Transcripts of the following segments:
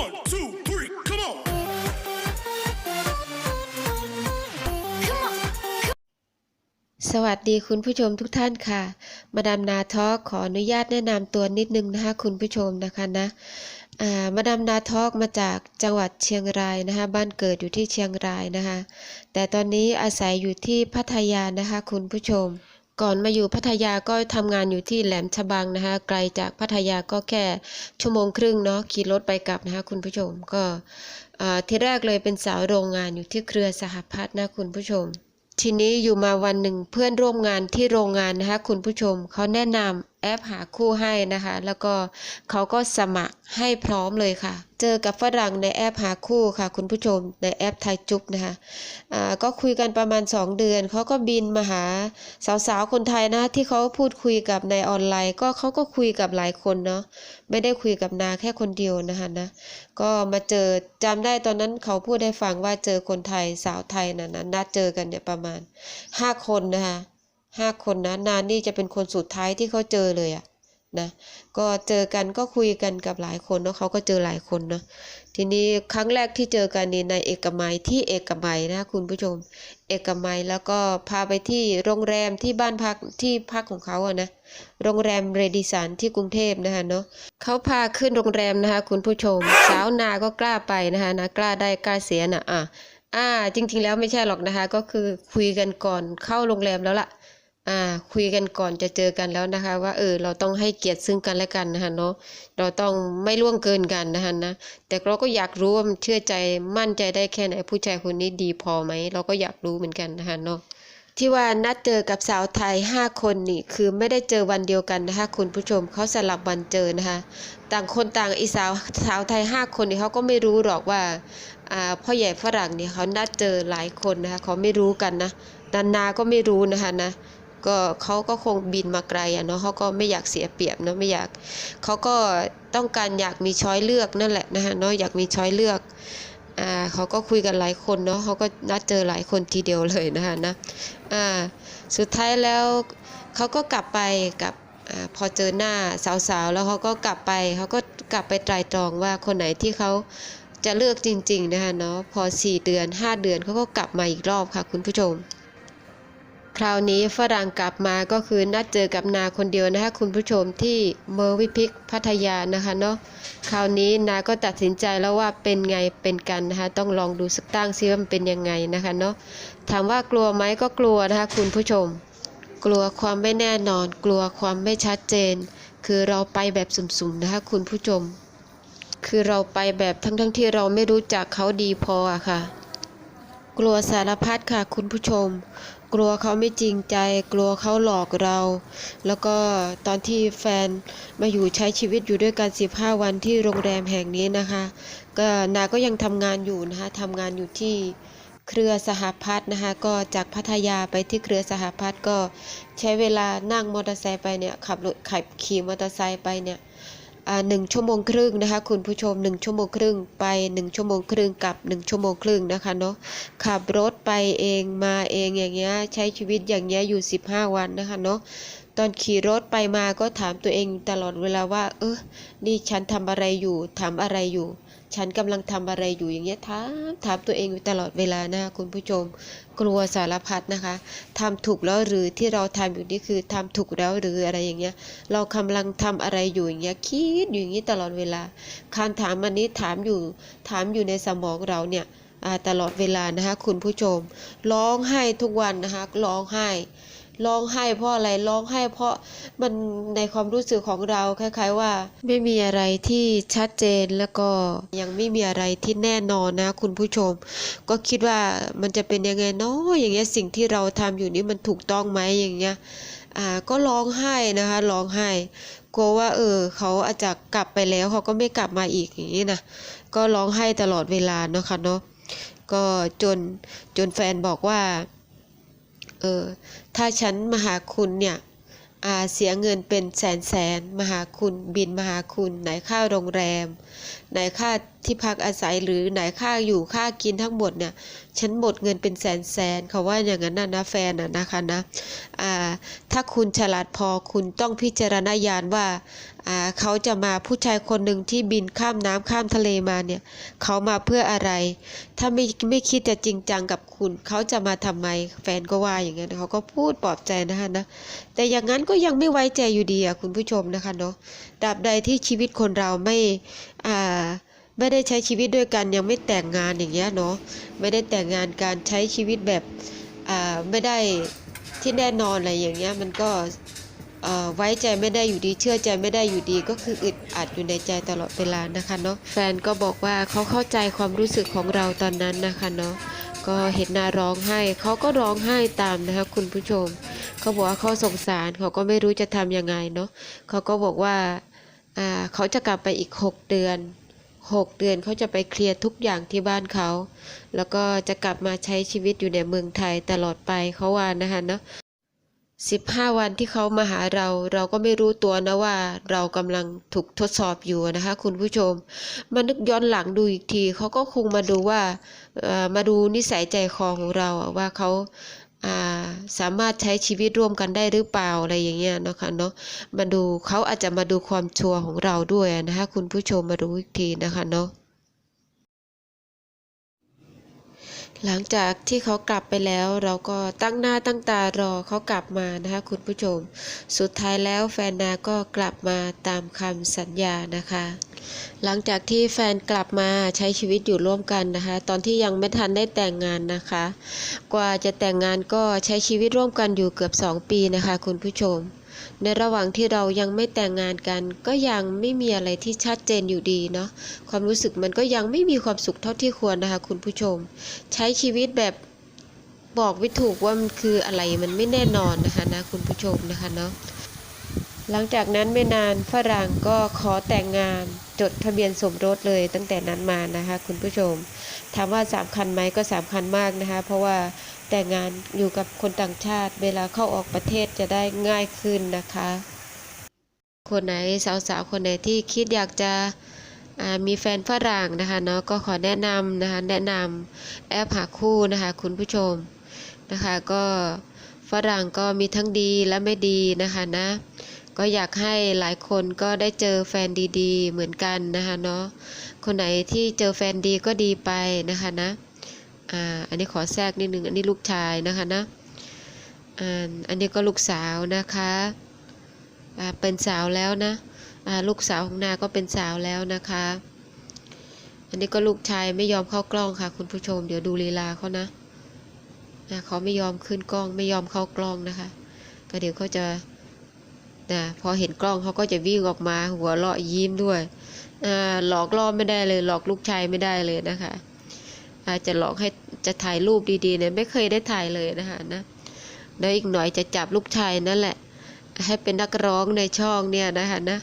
One, two, three, come on. สวัสดีคุณผู้ชมทุกท่านค่ะ มาดามนาทอล์กขออนุญาตแนะนำตัวนิดนึงนะคะคุณผู้ชมนะคะนะอ่ามาดามนาทอล์กมาจากจังหวัดเชียงรายนะคะบ้านเกิดอยู่ที่เชียงรายนะคะ แต่ตอนนี้อาศัยอยู่ที่พัทยานะคะคุณผู้ชม ก่อนมาอยู่พัทยาก็ทำงานอยู่ที่แหลมฉบังนะคะ ไกลจากพัทยาก็แค่ชั่วโมงครึ่งเนาะขี่รถไปกลับนะคะ คุณผู้ชมก็ที่แรกเลยเป็นสาวโรงงานอยู่ที่เครือสหพัฒน์นะคุณผู้ชม ทีนี้อยู่มาวันหนึ่งเพื่อนร่วมงานที่โรงงานนะคะคุณผู้ชมเขาแนะนำ แอปหาคู่ให้นะคะ แล้วก็เขาก็สมัครให้พร้อมเลยค่ะ เจอกับฝรั่งในแอปหาคู่ค่ะ คุณผู้ชมในแอปไทยจุ๊บนะคะอ่าก็คุยกันประมาณ 2 เดือนเขาก็บินมาหาสาวๆคนไทยนะที่เขาพูดคุยกับในออนไลน์ ก็เขาก็คุยกับหลายคนเนาะไม่ได้คุยกับนาแค่คนเดียวนะคะนะก็มาเจอจำได้ตอนนั้นเขาพูดให้ฟังว่าเจอคนไทยสาวไทยนะนะนัดเจอกันเนี่ยประมาณห้าคนนะคะ ห้าคนนะนานนี่จะเป็นคนสุดท้ายที่เขาเจอเลยอะนะก็เจอกันก็คุยกันกับหลายคนเนาะเขาก็เจอหลายคนเนาะทีนี้ครั้งแรกที่เจอกันนี่ในเอกมัยที่เอกมัยนะคุณผู้ชม เอกมัยแล้วก็พาไปที่โรงแรมที่บ้านพักที่พักของเขาอะนะโรงแรมเรดิสันที่กรุงเทพนะคะเนาะเขาพาขึ้นโรงแรมนะคะ คุณผู้ชม สาวนาก็กล้าไปนะคะนะกล้าได้กล้าเสียนะอะอ่าจริง ๆ แล้วไม่ใช่หรอกนะคะ ก็คือคุยกันก่อนเข้าโรงแรมแล้วล่ะ อ่าคุยกันก่อนจะเจอกันแล้วนะคะ ว่าเออเราต้องให้เกียรติซึ่งกันและกันนะคะเนาะเราต้องไม่ล่วงเกินกันนะคะนะแต่เราก็อยากรู้ว่ามันเชื่อใจมั่นใจได้แค่ไหนผู้ชายคนนี้ดีพอไหมเราก็อยากรู้เหมือนกันนะคะเนาะที่ว่านัดเจอกับสาวไทย 5 คนนี่คือไม่ได้เจอวันเดียวกันนะคะคุณผู้ชมเขาสลับวันเจอนะคะต่างคนต่างอีสาวสาวไทย 5 คนนี่เขาก็ไม่รู้หรอกว่าอ่าพ่อใหญ่ฝรั่งนี่เขานัดเจอหลายคนนะคะเขาไม่รู้กันนะนานาก็ไม่รู้นะคะนะ ก็เขาก็คงบินมาไกลอะเนาะเขาก็ไม่อยากเสียเปรียบเนาะไม่อยากเขาก็ต้องการอยากมีช้อยเลือกนั่นแหละนะคะเนาะอยากมีช้อยเลือกอ่าเขาก็คุยกันหลายคนเนาะเขาก็นัดเจอหลายคนทีเดียวเลยนะคะนะอ่าสุดท้ายแล้วเขาก็กลับไปกับอพอเจอหน้าสาวๆ แล้วเขาก็กลับไปเขาก็กลับไปไตรตรองว่าคนไหนที่เขาจะเลือกจริงๆนะคะเนาะพอ 4 เดือน 5 เดือนเขาก็กลับมาอีกรอบค่ะคุณผู้ชม คราวนี้ฝรั่งกลับมาก็คือนัดเจอกับนาคนเดียวนะคะ คุณผู้ชมที่เมอร์วิพิกพัทยานะคะเนาะคราวนี้นาก็ตัดสินใจแล้วว่าเป็นไงเป็นกันนะคะ ต้องลองดูสักตั้งซิว่ามันเป็นยังไงนะคะเนาะถามว่ากลัวไหมก็กลัวนะคะ คุณผู้ชม กลัวความไม่แน่นอน กลัวความไม่ชัดเจน คือเราไปแบบสุ่มๆนะคะ คุณผู้ชม คือเราไปแบบทั้งๆที่เราไม่รู้จักเขาดีพออะค่ะ กลัวสารพัดค่ะ คุณผู้ชม กลัวเขาไม่จริงใจ กลัวเขาหลอกเรา แล้วก็ตอนที่แฟนมาอยู่ใช้ชีวิตอยู่ด้วยกัน 15 วันที่โรงแรมแห่งนี้นะคะ ก็นาก็ยังทำงานอยู่นะคะทำงานอยู่ที่เครือสหพัฒน์นะคะก็จากพัทยาไปที่เครือสหพัฒน์ก็ใช้เวลานั่งมอเตอร์ไซค์ไปเนี่ยขับรถขับขี่มอเตอร์ไซค์ไปเนี่ย หนึ่งชั่วโมงครึ่งนะคะคุณผู้ชมหนึ่งชั่วโมงครึ่งไปหนึ่งชั่วโมงครึ่งกับหนึ่งชั่วโมงครึ่งนะคะเนาะขับรถไปเองมาเองอย่างเงี้ยใช้ชีวิตอย่างเงี้ยอยู่ 15 วันนะคะเนาะตอนขี่รถไปมาก็ถามตัวเองตลอดเวลาว่า เออนี่ฉันทำอะไรอยู่ทำอะไรอยู่ ฉันกำลังทำอะไรอยู่อย่างเงี้ยถามถามตัวเองอยู่ตลอดเวลานะคุณผู้ชม กลัวสารพัดนะคะทำถูกแล้วหรือที่เราทำอยู่นี่คือทำถูกแล้วหรืออะไรอย่างเงี้ย เรากำลังทำอะไรอยู่อย่างเงี้ยคิดอยู่อย่างนี้ตลอดเวลาคำถามอันนี้ถามอยู่ถามอยู่ในสมองเราเนี่ยตลอดเวลานะคะคุณผู้ชมร้องไห้ทุกวันนะคะร้องไห้ ร้องไห้เพราะอะไรร้องไห้เพราะมันในความรู้สึกของเราคล้าย ๆ ว่า ไม่มีอะไรที่ชัดเจนแล้วก็ยังไม่มีอะไรที่แน่นอนนะ คุณผู้ชม ก็คิดว่ามันจะเป็นยังไงเนาะอย่างเงี้ยสิ่งที่เราทำอยู่นี้มันถูกต้องไหมอย่างเงี้ยอ่าก็ร้องไห้นะคะร้องไห้กลัวว่าเออเขาอาจจะกลับไปแล้วเขาก็ไม่กลับมาอีกอย่างนี้นะก็ร้องไห้ตลอดเวลาเนาะค่ะเนาะก็จนจนแฟนบอกว่า เออ ถ้าฉันมาหาคุณเนี่ยอาเสียเงินเป็นแสนแสนมาหาคุณบินมาหาคุณไหนค่าโรงแรม ไหนค่าที่พักอาศัยหรือไหนค่าอยู่ค่ากินทั้งหมดเนี่ยฉันหมดเงินเป็นแสนแสนเขาว่าอย่างนั้นนะนะแฟนนะนะคะนะถ้าคุณฉลาดพอคุณต้องพิจารณาญาณว่าเขาจะมาผู้ชายคนหนึ่งที่บินข้ามน้ำข้ามทะเลมาเนี่ยเขามาเพื่ออะไร ถ้าไม่ไม่คิดจะจริงจังกับคุณ เขาจะมาทำไมแฟนก็ว่าอย่างนั้นเขาก็พูดปลอบใจนะคะนะแต่อย่างนั้นก็ยังไม่ไว้ใจอยู่ดีอะคุณผู้ชมนะคะเนาะตราบใดที่ชีวิตคนเราไม่อ่า ไม่ได้ใช้ชีวิตด้วยกันยังไม่แต่งงานอย่างเงี้ยเนาะไม่ได้แต่งงานการใช้ชีวิตแบบอ่าไม่ได้ที่แน่นอนอะไรอย่างเงี้ยมันก็อ่อไว้ใจไม่ได้อยู่ดีเชื่อใจไม่ได้อยู่ดีก็คืออึดอัดอยู่ในใจตลอดเวลานะคะเนาะแฟนก็บอกว่าเขาเข้าใจความรู้สึกของเราตอนนั้นนะคะเนาะก็เห็นนาร้องไห้เขาก็ร้องไห้ตามนะคะคุณผู้ชมเขาบอกว่าเขาสงสารเขาก็ไม่รู้จะทำยังไงเนาะเขาก็บอกว่าอ่าเขาจะกลับไปอีก 6 เดือน 6 เดือนเขาจะไปเคลียร์ทุกอย่างที่บ้านเขา แล้วก็จะกลับมาใช้ชีวิตอยู่ในเมืองไทยตลอดไปเขาว่านะคะเนาะ15วันที่เขามาหาเราเราก็ไม่รู้ตัวนะว่าเรากำลังถูกทดสอบอยู่นะคะ คุณผู้ชม มานึกย้อนหลังดูอีกทีเขาก็คงมาดูว่ามาดูนิสัยใจคอของเราว่าเขา สามารถใช้ชีวิตร่วมกันได้หรือเปล่าอะไรอย่างเงี้ยนะคะเนาะมาดูเขาอาจจะมาดูความชัวร์ของเราด้วยนะคะคุณผู้ชมมาดูอีกทีนะคะเนาะหลังจากที่เขากลับไปแล้วเราก็ตั้งหน้าตั้งตารอเขากลับมานะคะคุณผู้ชม สุดท้ายแล้วแฟนนาก็กลับมาตามคำสัญญานะคะ หลังจากที่แฟนกลับมาใช้ชีวิตอยู่ร่วมกันนะคะ ตอนที่ยังไม่ทันได้แต่งงานนะคะ กว่าจะแต่งงานก็ใช้ชีวิตร่วมกันอยู่เกือบ 2 ปีนะคะ คุณผู้ชม ในระหว่างที่เรายังไม่แต่งงานกัน ก็ยังไม่มีอะไรที่ชัดเจนอยู่ดีเนาะความรู้สึกมันก็ยังไม่มีความสุขเท่าที่ควรนะคะ คุณผู้ชม ใช้ชีวิตแบบบอกไม่ถูกว่ามันคืออะไรมันไม่แน่นอนนะคะนะคุณผู้ชมนะคะเนาะ หลังจากนั้นไม่นานฝรั่งก็ขอแต่งงานจดทะเบียนสมรสเลยตั้งแต่นั้นมานะคะคุณผู้ชม ถามว่าสามคัญไหมก็สามคัญมากนะคะ เพราะว่าแต่งงานอยู่กับคนต่างชาติ เวลาเข้าออกประเทศจะได้ง่ายขึ้นนะคะ คนไหนสาวๆคนไหนที่คิดอยากจะมีแฟนฝรั่งนะคะเนาะก็ขอแนะนำนะคะแนะนำแอปหาคู่นะคะคุณผู้ชมนะคะก็ฝรั่งก็มีทั้งดีและไม่ดีนะคะนะ ก็อยากให้หลายคนก็ได้เจอแฟนดีๆ เหมือนกันนะคะเนาะคนไหนที่เจอแฟนดีก็ดีไปนะคะนะอ่าอันนี้ขอแทรกนิดนึงอันนี้ลูกชายนะคะนะอ่าอันนี้ก็ลูกสาวนะคะอ่าเป็นสาวแล้วนะอ่าลูกสาวของนาก็เป็นสาวแล้วนะคะ อันนี้ก็ลูกชายไม่ยอมเข้ากล้องค่ะ คุณผู้ชม เดี๋ยวดูลีลาเขานะอ่าเขาไม่ยอมขึ้นกล้องไม่ยอมเข้ากล้องนะคะ ก็เดี๋ยวเขาจะ นะพอเห็นกล้องเขาก็จะวิ่งออกมาหัวเราะยิ้มด้วยหลอกล่อไม่ได้เลย หลอกลูกชายไม่ได้เลยนะคะ อาจจะหลอกให้จะถ่ายรูปดีๆเนี่ยไม่เคยได้ถ่ายเลยนะคะนะแล้วอีกหน่อยจะจับลูกชายนั่นแหละ ให้เป็นนักร้องในช่องเนี่ยนะคะนะ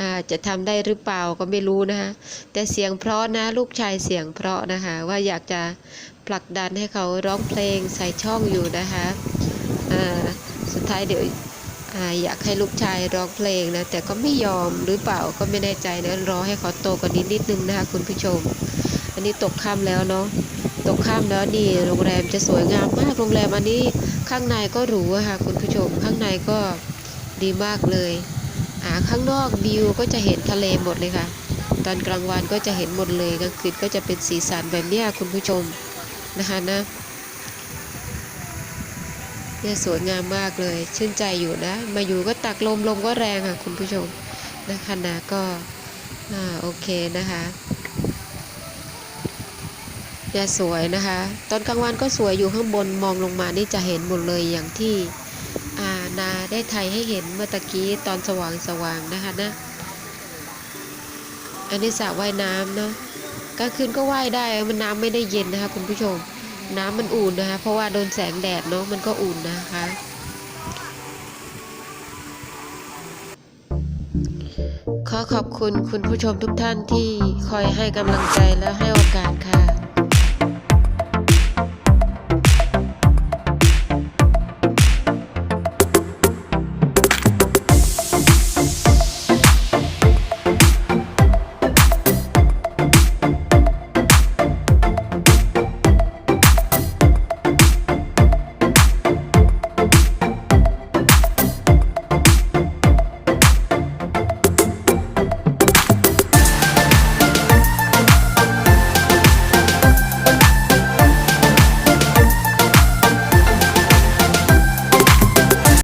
อาจะทำได้หรือเปล่าก็ไม่รู้นะคะแต่เสียงเพราะนะลูกชายเสียงเพราะนะคะว่าอยากจะผลักดันให้เขาร้องเพลงใส่ช่องอยู่นะคะสุดท้ายเดี๋ยว อยากให้ลูกชายร้องเพลงนะ แต่ก็ไม่ยอมหรือเปล่าก็ไม่แน่ใจนะรอให้เขาโตกว่านี้นิดนึงนะคะคุณผู้ชม อันนี้ตกค่ำแล้วเนาะตกค่ำแล้วนี่โรงแรมจะสวยงามมากโรงแรมอันนี้ข้างในก็หรูค่ะคุณผู้ชม ข้างในก็ดีมากเลยอ่าข้างนอกวิวก็จะเห็นทะเลหมดเลยค่ะ ตอนกลางวันก็จะเห็นหมดเลยกลางคืนก็จะเป็นสีสันแบบนี้คุณผู้ชมนะคะนะ เนี่ยสวยงามมากเลย ชื่นใจอยู่นะ มาอยู่ก็ตักลมลมก็แรงค่ะคุณผู้ชมนะคะนะก็อ่าโอเคนะคะเนี่ยสวยนะคะ ตอนกลางวันก็สวยอยู่ข้างบนมองลงมานี่จะเห็นหมดเลยอย่างที่อ่านาได้ไทยให้เห็นเมื่อตะกี้ตอนสว่างสว่างนะคะนะ อันนี้สระว่ายน้ำเนาะกลางคืนก็ว่ายได้มันน้ำไม่ได้เย็นนะคะคุณผู้ชม น้ำมันอุ่นนะคะ เพราะว่าโดนแสงแดดเนาะมันก็อุ่นนะคะ ขอขอบคุณคุณผู้ชมทุกท่านที่คอยให้กำลังใจและให้โอกาสค่ะ